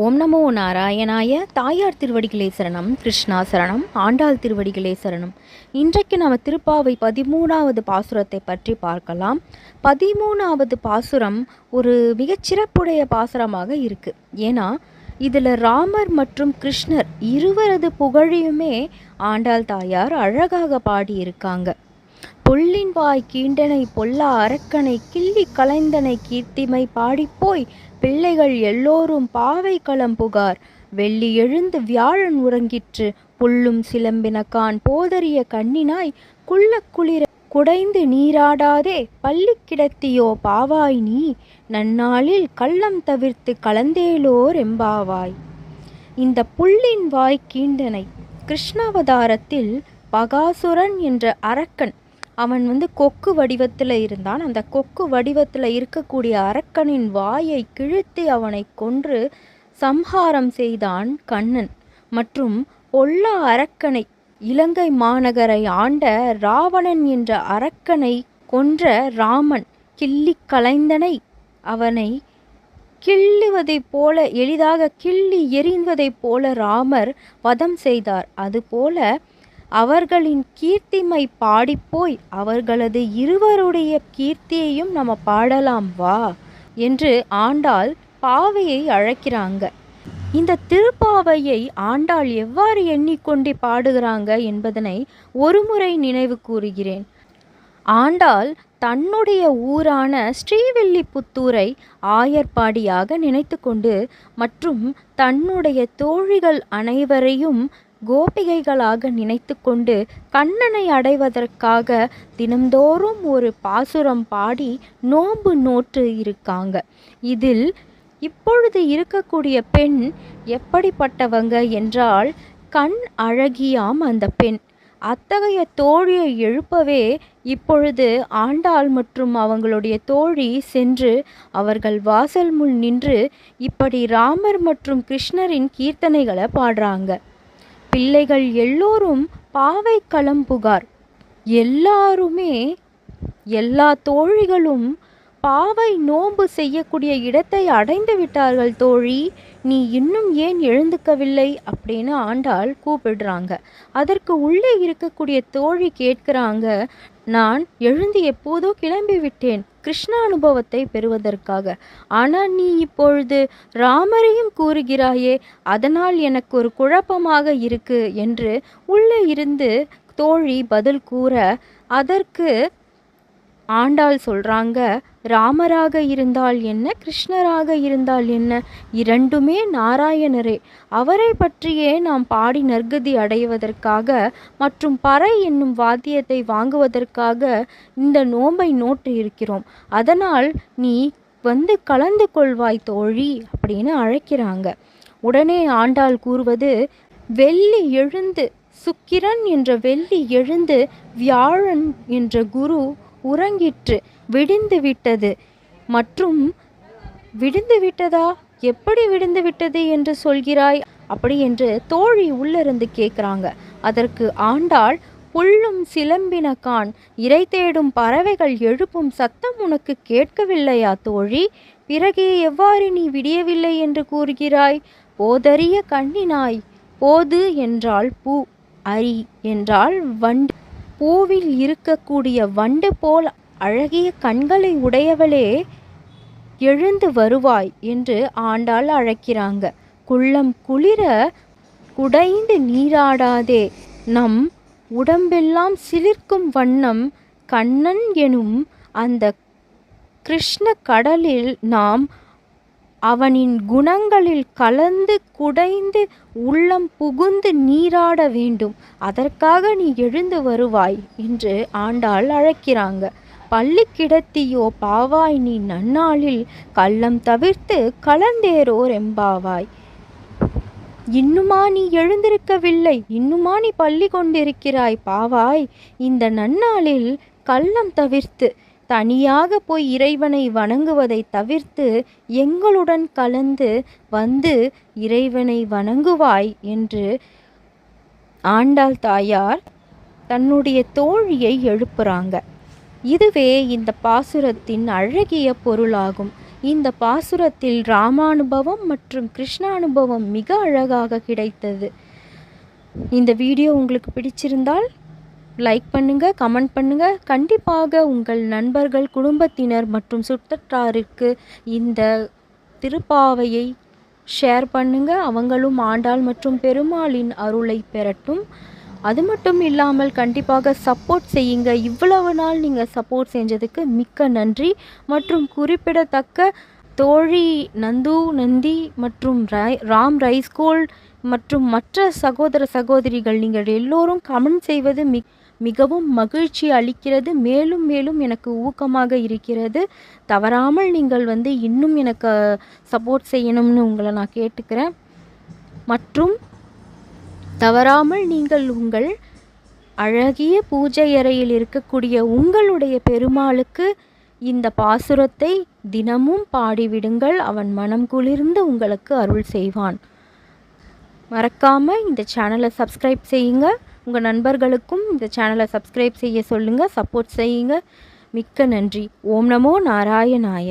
ஓம் நமோ நாராயணாய தாயார் திருவடிகளே சரணம் கிருஷ்ணா சரணம் ஆண்டாள் திருவடிகளே சரணம். இன்றைக்கு நம்ம திருப்பாவை பதிமூணாவது பாசுரத்தை பற்றி பார்க்கலாம். பதிமூணாவது பாசுரம் ஒரு மிகச்சிறப்புடைய பாசுரமாக இருக்குது ஏன்னா இதில் ராமர் மற்றும் கிருஷ்ணர் இருவரது புகழையுமே ஆண்டாள் தாயார் அழகாக பாடியிருக்காங்க. பொல்லின் வாய் கீண்டனை பொல்லா அரக்கனை கிள்ளி கலைந்தனை கீர்த்திமை பாடிப்போய் பிள்ளைகள் எல்லோரும் பாவை களம் புகார். வெள்ளி எழுந்து வியாழன் உறங்கிற்று. புல்லும் சிலம்பினக்கான் போதறிய கண்ணினாய் குள்ள குளிர குடைந்து நீராடாதே பள்ளி கிடத்தியோ பாவாய் நீ. நன்னாளில் கள்ளம் தவிர்த்து கலந்தேலோர் எம்பாவாய். இந்த புல்லின் வாய் கீண்டனை கிருஷ்ணாவதாரத்தில் பகாசுரன் என்ற அரக்கன் அவன் வந்து கொக்கு வடிவத்தில் இருந்தான். அந்த கொக்கு வடிவத்தில் இருக்கக்கூடிய அரக்கனின் வாயை கிழித்து அவனை கொன்று சம்ஹாரம் செய்தான் கண்ணன். மற்றும் பொல்லா அரக்கனை இலங்கை மாநகரை ஆண்ட ராவணன் என்ற அரக்கனை கொன்ற ராமன் கிள்ளி கலைந்தனை அவனை கிள்ளுவதைப் போல எளிதாக கிள்ளி எறிந்ததைப் போல ராமர் வதம் செய்தார். அதுபோல அவர்களின் கீர்த்திமை பாடிப்போய் அவர்களது இருவருடைய கீர்த்தியையும் நம்ம பாடலாம் வா என்று ஆண்டாள் பாவையை அழைக்கிறாங்க. இந்த திருப்பாவையை ஆண்டாள் எவ்வாறு எண்ணிக்கொண்டு பாடுகிறாங்க என்பதனை ஒருமுறை நினைவு கூறுகிறேன். ஆண்டாள் தன்னுடைய ஊரான ஸ்ரீவில்லிபுத்தூரை ஆயர்பாடியாக நினைத்து கொண்டு மற்றும் தன்னுடைய தோழிகள் அனைவரையும் கோபிகைகளாக நினைத்து கொண்டு கண்ணனை அடைவதற்காக தினந்தோறும் ஒரு பாசுரம் பாடி நோன்பு நோற்று இருக்காங்க. இதில் இப்பொழுது இருக்கக்கூடிய பெண் எப்படிப்பட்டவங்க என்றால் கண் அழகியாம் அந்த பெண். அத்தகைய தோழியை எழுப்பவே இப்பொழுது ஆண்டாள் மற்றும் அவங்களுடைய தோழி சென்று அவர்கள் வாசல் முன் நின்று இப்படி ராமர் மற்றும் கிருஷ்ணரின் கீர்த்தனைகளை பாடுறாங்க. பிள்ளைகள் எல்லோரும் பாவை களம்புகார் எல்லாருமே எல்லா தோழிகளும் பாவை நோன்பு செய்யக்கூடிய இடத்தை அடைந்து விட்டார்கள் தோழி. நீ இன்னும் ஏன் எழுந்துக்கவில்லை? அப்படின்னு ஆண்டாள் கூப்பிடுறாங்க. அதற்கு உள்ளே இருக்கக்கூடிய தோழி கேட்கிறாங்க நான் எழுந்து எப்போதோ கிளம்பி விட்டேன். கிருஷ்ண அனுபவத்தை பெறுவதற்காக. ஆனால் நீ இப்பொழுது ராமரையும் கூறுகிறாயே அதனால் எனக்கு ஒரு குழப்பமாக இருக்கு என்று உள்ளே இருந்து தோழி பதில் கூற அதற்கு ஆண்டாள் சொல்றாங்க ராமராக இருந்தால் என்ன கிருஷ்ணராக இருந்தால் என்ன? இரண்டுமே நாராயணரே. அவரை பற்றியே நாம் பாடி நற்கதி அடைவதற்காக மற்றும் பறை என்னும் வாத்தியத்தை வாங்குவதற்காக இந்த நோம்பை நோட்டு இருக்கிறோம். அதனால் நீ வந்து கலந்து கொள்வாய் தோழி அப்படின்னு அழைக்கிறாங்க. உடனே ஆண்டாள் கூறுவது வெள்ளி எழுந்து சுக்கிரன் என்ற வெள்ளி எழுந்து வியாழன் என்ற குரு உறங்கிற்று விடிந்து விட்டது. மற்றும் விடிந்து விட்டதா? எப்படி விடிந்து விட்டது என்று சொல்கிறாய்? அப்படி என்று தோழி உள்ளிருந்து கேட்குறாங்க. அதற்கு ஆண்டாள் புல்லும் சிலம்பின கான் இறை தேடும் பறவைகள் எழுப்பும் சத்தம் உனக்கு கேட்கவில்லையா தோழி? பிறகே எவ்வாறு நீ விடியவில்லை என்று கூறுகிறாய்? போதறிய கண்ணினாய். போது என்றால் பூ அரி என்றால் வண்டி. பூவில் இருக்கக்கூடிய வண்டு போல் அழகிய கண்களை உடையவளே எழுந்து வருவாய் என்று ஆண்டாள் அழைக்கிறாங்க. குள்ளம் குளிர குடைந்து நீராடாதே நம் உடம்பெல்லாம் சிலிர்க்கும் வண்ணம் கண்ணன் எனும் அந்த கிருஷ்ண கடலில் நாம் அவனின் குணங்களில் கலந்து குடைந்து உள்ளம் புகுந்து நீராட வேண்டும். அதற்காக நீ எழுந்து வருவாய் என்று ஆண்டாள் அழைக்கிறாங்க. பள்ளி கிடத்தியோ பாவாய் நீ நன்னாளில் கள்ளம் தவிர்த்து கலந்தேரோர் எம்பாவாய். இன்னுமா நீ எழுந்திருக்கவில்லை? இன்னுமா நீ பள்ளி கொண்டிருக்கிறாய்? பாவாய் இந்த நன்னாளில் கள்ளம் தவிர்த்து தனியாக போய் இறைவனை வணங்குவதை தவிர்த்து எங்களுடன் கலந்து வந்து இறைவனை வணங்குவாய் என்று ஆண்டாள் தாயார் தன்னுடைய தோழியை எழுப்புறாங்க. இதுவே இந்த பாசுரத்தின் அழகிய பொருளாகும். இந்த பாசுரத்தில் ராமானுபவம் மற்றும் கிருஷ்ணானுபவம் மிக அழகாக கிடைத்தது. இந்த வீடியோ உங்களுக்கு பிடிச்சிருந்தால் லைக் பண்ணுங்க கமெண்ட் பண்ணுங்க. கண்டிப்பாக உங்கள் நண்பர்கள் குடும்பத்தினர் மற்றும் சுற்றத்தாருக்கு இந்த திருப்பாவையை ஷேர் பண்ணுங்க. அவங்களும் ஆண்டாள் மற்றும் பெருமாளின் அருளை பெறட்டும். அது மட்டும் இல்லாமல் கண்டிப்பாக சப்போர்ட் செய்யுங்க. இவ்வளவு நாள் நீங்கள் சப்போர்ட் செஞ்சதுக்கு மிக்க நன்றி. மற்றும் குறிப்பிடத்தக்க தோழி நந்து நந்தி மற்றும் ராம் ரைஸ்கோல் மற்றும் மற்ற சகோதர சகோதரிகள் நீங்கள் எல்லோரும் கமெண்ட் செய்வது மிக் மிகவும் மகிழ்ச்சி அளிக்கிறது. மேலும் மேலும் எனக்கு ஊக்கமாக இருக்கிறது. தவறாமல் நீங்கள் வந்து இன்னும் எனக்கு சப்போர்ட் செய்யணும்னு உங்களை நான் கேட்டுக்கிறேன். மற்றும் தவறாமல் நீங்கள் உங்கள் அழகிய பூஜை அறையில் இருக்கக்கூடிய உங்களுடைய பெருமாளுக்கு இந்த பாசுரத்தை தினமும் பாடிவிடுங்கள். அவன் மனம் குளிர்ந்து உங்களுக்கு அருள் செய்வான். மறக்காமல் இந்த சேனலை சப்ஸ்கிரைப் செய்யுங்கள் உங்கள் நண்பர்களுக்கும் இந்த சேனலை சப்ஸ்கிரைப் செய்ய சொல்லுங்கள் சப்போர்ட் செய்யுங்க. மிக்க நன்றி. ஓம் நமோ நாராயணாய.